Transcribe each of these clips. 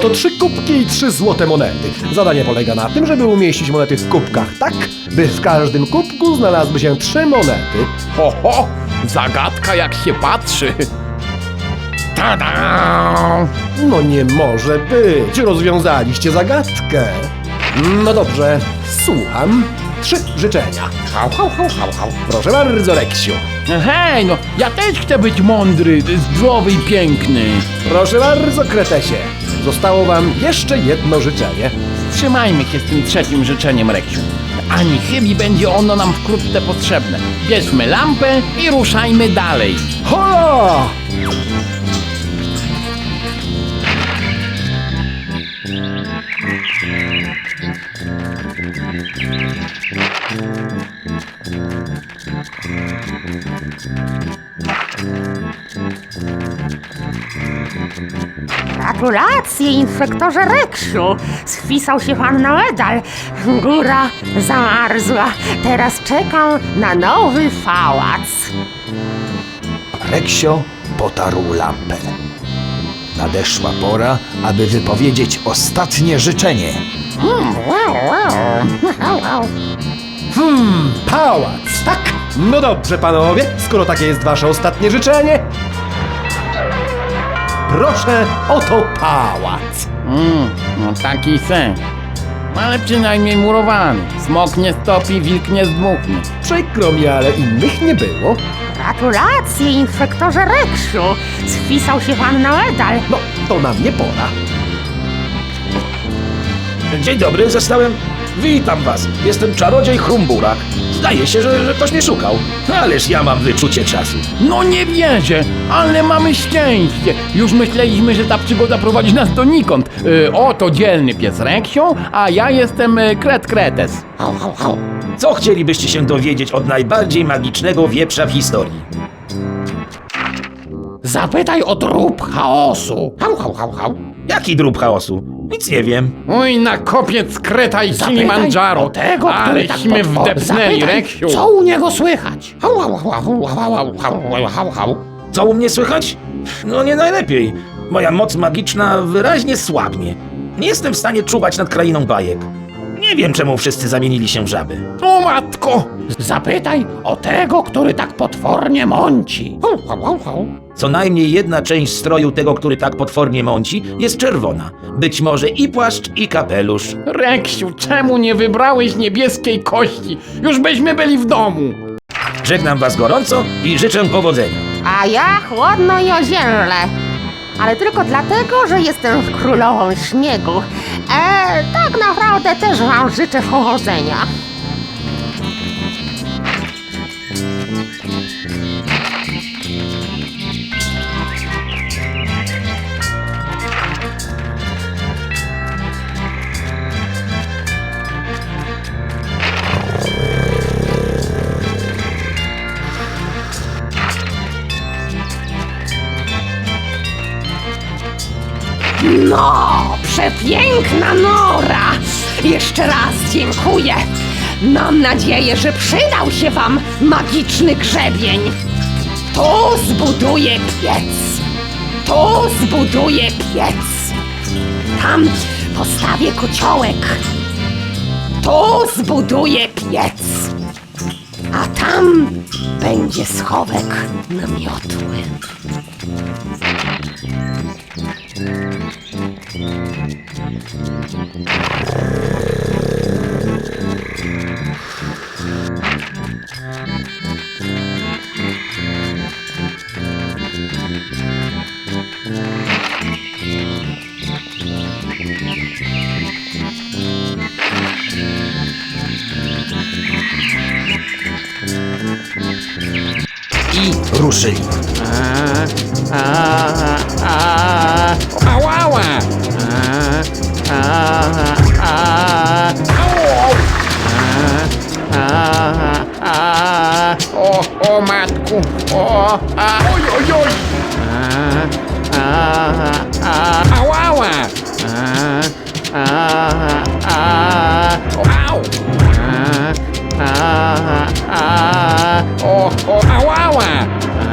To trzy kubki i trzy złote monety. Zadanie polega na tym, żeby umieścić monety w kubkach tak, by w każdym kubku znalazły się trzy monety. Ho, ho! Zagadka jak się patrzy. Tada! No nie może być, rozwiązaliście zagadkę. No dobrze, słucham. Trzy życzenia. Hał, hał, hał, hał, hał. Proszę bardzo, Reksiu. Hej, no ja też chcę być mądry, zdrowy i piękny. Proszę bardzo, Kretesie. Zostało wam jeszcze jedno życzenie. Trzymajmy się z tym trzecim życzeniem, Reksiu. Ani chybi będzie ono nam wkrótce potrzebne. Bierzmy lampę i ruszajmy dalej. Hola! Gratulacje, inspektorze Reksiu! Spisał się pan na medal. Góra zamarzła. Teraz czekam na nowy pałac. Reksio potarł lampę. Nadeszła pora, aby wypowiedzieć ostatnie życzenie. Hmm, pałac, tak? No dobrze, panowie, skoro takie jest wasze ostatnie życzenie. Proszę, oto pałac. Mm, no taki sen. Ale przynajmniej murowany. Smok nie stopi, wilk nie zdmuchnie. Przykro mi, ale innych nie było. Gratulacje, inspektorze Reksiu! Spisał się pan na medal. No, to na mnie pora. Dzień dobry, zostałem. Witam was. Jestem czarodziej Chrumburak. Zdaje się, że, że ktoś mnie szukał. Ależ ja mam wyczucie czasu. No nie wierzę, ale mamy szczęście. Już myśleliśmy, że ta przygoda prowadzi nas donikąd. Yy, oto dzielny pies Reksio, a ja jestem y, Kret Kretes. Co chcielibyście się dowiedzieć od najbardziej magicznego wieprza w historii? Zapytaj o trup chaosu. Hał, hał, hał, hał. Jaki drób chaosu? Nic nie wiem. Oj, na kopiec Kreta i Zapytaj Kilimandżaro. tego, Aleśmy tak wdepnęli, Reksiu. Co u niego słychać? Co u mnie słychać? No nie najlepiej. Moja moc magiczna wyraźnie słabnie. Nie jestem w stanie czuwać nad krainą bajek. Nie wiem, czemu wszyscy zamienili się w żaby. O matko! Zapytaj o tego, który tak potwornie mąci. Co najmniej jedna część stroju tego, który tak potwornie mąci, jest czerwona. Być może i płaszcz, i kapelusz. Reksiu, czemu nie wybrałeś niebieskiej kości? Już byśmy byli w domu. Żegnam was gorąco i życzę powodzenia. A ja chłodno i oziężle. Ale tylko dlatego, że jestem królową śniegu. E, tak naprawdę też wam życzę powodzenia. No, przepiękna Nora! Jeszcze raz dziękuję. Mam nadzieję, że przydał się wam magiczny grzebień. Tu zbuduję piec. Tu zbuduję piec. Tam postawię kociołek. Tu zbuduję piec. A tam będzie schowek na miotły. И рушили. А -а -а. A, o, o matku, o, a, oj, oj, oj! A, a, a, ałała! A, a, a, au! A, a, a, o, o, ałała! A,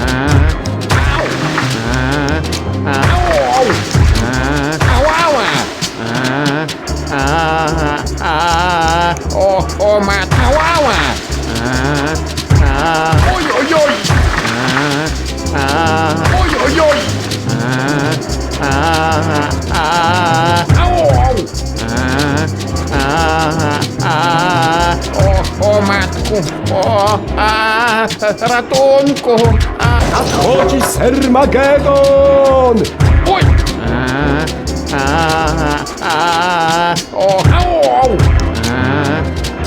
ratunku, a, Nadchodzi Sermagedon! oj. A, a, a, o, au, au.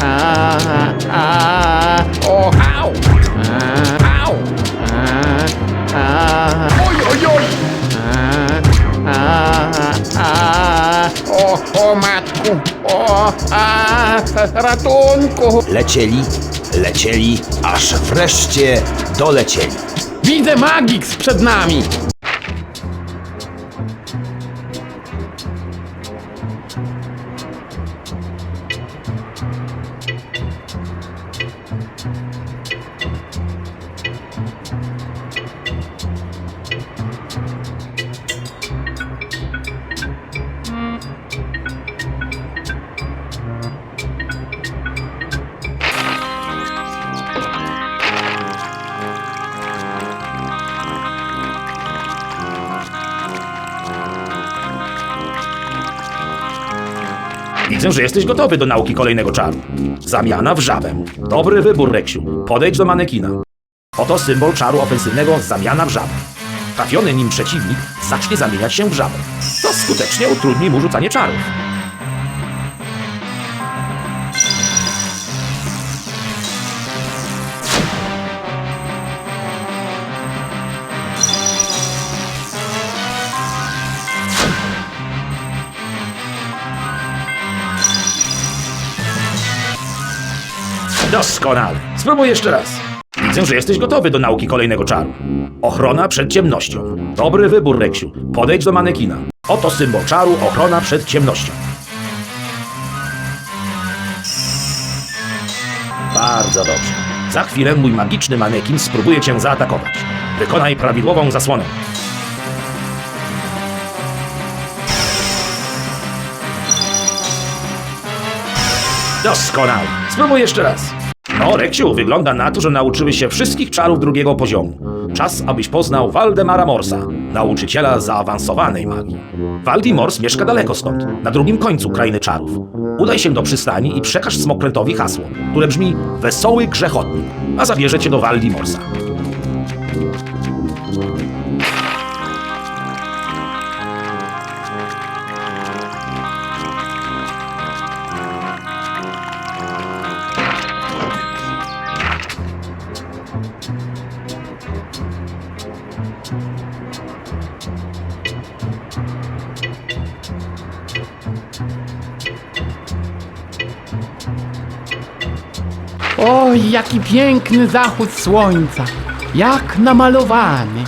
A, a, a, o, au. A, au. A, a, oj, oj, oj. A, a, a, o, o matku, o, a, ratunku. Lecieli, lecieli, aż wreszcie dolecieli. Widzę Magix przed nami. Widzę, że jesteś gotowy do nauki kolejnego czaru. Zamiana w żabę. Dobry wybór, Reksiu. Podejdź do manekina. Oto symbol czaru ofensywnego zamiana w żabę. Trafiony nim przeciwnik zacznie zamieniać się w żabę. To skutecznie utrudni mu rzucanie czarów. Doskonale. Spróbuj jeszcze raz. Widzę, że jesteś gotowy do nauki kolejnego czaru. Ochrona przed ciemnością. Dobry wybór, Reksiu. Podejdź do manekina. Oto symbol czaru ochrona przed ciemnością. Bardzo dobrze. Za chwilę mój magiczny manekin spróbuje cię zaatakować. Wykonaj prawidłową zasłonę. Doskonale. Spróbuj jeszcze raz. No, Reksiu, wygląda na to, że nauczyłeś się wszystkich czarów drugiego poziomu. Czas, abyś poznał Waldemara Morsa, nauczyciela zaawansowanej magii. Waldimors mieszka daleko stąd, na drugim końcu krainy czarów. Udaj się do przystani i przekaż Smokrętowi hasło, które brzmi Wesoły Grzechotnik, a zabierze cię do Waldimorsa. Oj, jaki piękny zachód słońca. Jak namalowany.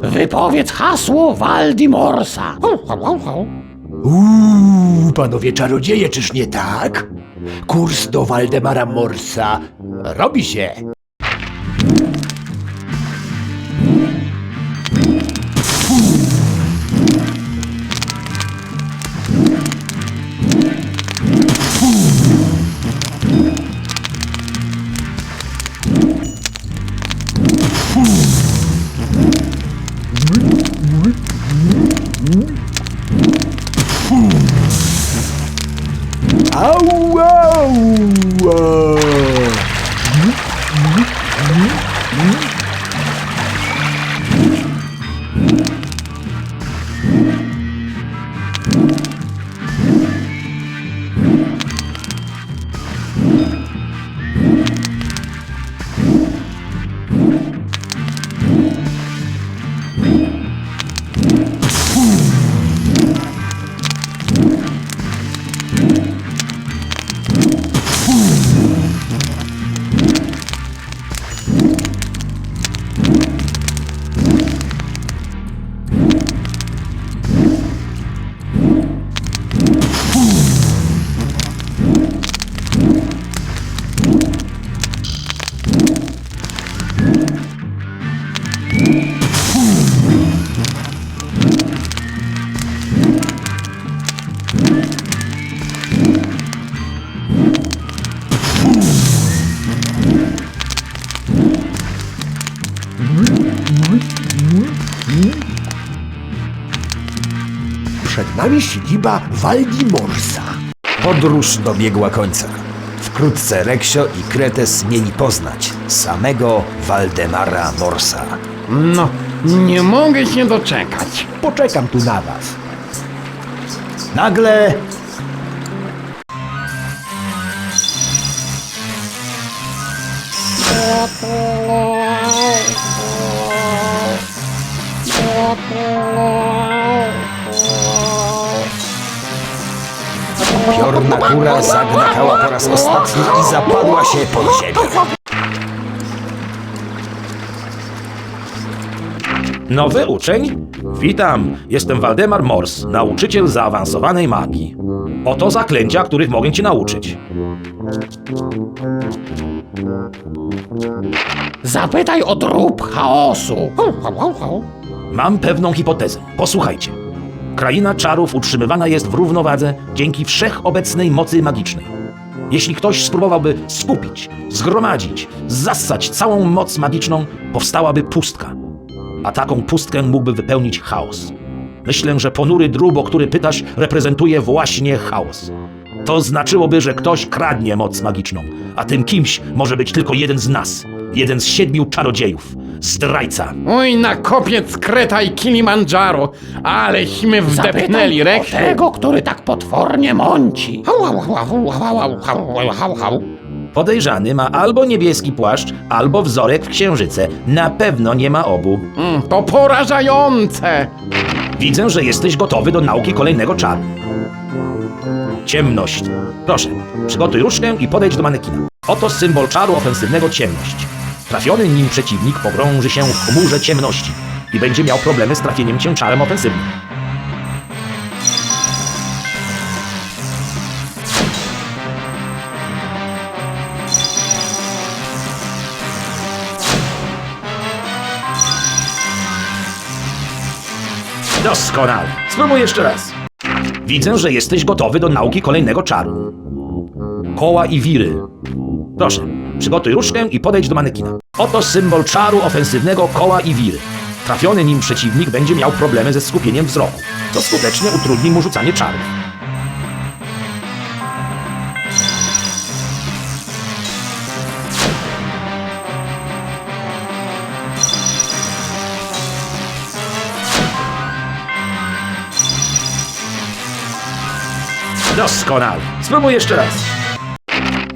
Wypowiedz hasło Waldimorsa. Uuu, panowie czarodzieje, czyż nie tak? Kurs do Waldemara Morsa robi się. Nami siedziba Waldimorsa. Podróż dobiegła końca. Wkrótce Reksio i Kretes mieli poznać samego Waldemara Morsa. No, nie mogę się doczekać. Poczekam tu na was. Nagle piorna kura zagnakała po raz ostatni i zapadła się pod ziemię. Nowy uczeń? Witam, jestem Waldemar Mors, nauczyciel zaawansowanej magii. Oto zaklęcia, których mogę ci nauczyć. Zapytaj o trup chaosu. Mam pewną hipotezę. Posłuchajcie. Kraina czarów utrzymywana jest w równowadze dzięki wszechobecnej mocy magicznej. Jeśli ktoś spróbowałby skupić, zgromadzić, zassać całą moc magiczną, powstałaby pustka. A taką pustkę mógłby wypełnić chaos. Myślę, że ponury drób, o który pytasz, reprezentuje właśnie chaos. To znaczyłoby, że ktoś kradnie moc magiczną, a tym kimś może być tylko jeden z nas, jeden z siedmiu czarodziejów, zdrajca. Oj, na kopiec Kreta i Kilimandżaro, aleśmy wdepnęli, Zapytaj o Reksiu. tego, który tak potwornie mąci. Podejrzany ma albo niebieski płaszcz, albo wzorek w księżyce. Na pewno nie ma obu. Mm, To porażające. Widzę, że jesteś gotowy do nauki kolejnego czaru. Ciemność. Proszę, przygotuj różdżkę i podejdź do manekina. Oto symbol czaru ofensywnego ciemność. Trafiony nim przeciwnik pogrąży się w chmurze ciemności i będzie miał problemy z trafieniem cię czarem ofensywnym. Doskonale. Spróbuj jeszcze raz. Widzę, że jesteś gotowy do nauki kolejnego czaru. Koła i wiry. Proszę, przygotuj różdżkę i podejdź do manekina. Oto symbol czaru ofensywnego koła i wiry. Trafiony nim przeciwnik będzie miał problemy ze skupieniem wzroku. To skutecznie utrudni mu rzucanie czarów. Doskonale. Spróbuj jeszcze raz.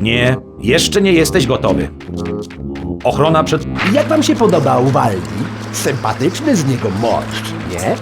Nie, jeszcze nie jesteś gotowy. Ochrona przed Jak wam się podobał Waldi? Sympatyczny z niego morszcz, nie?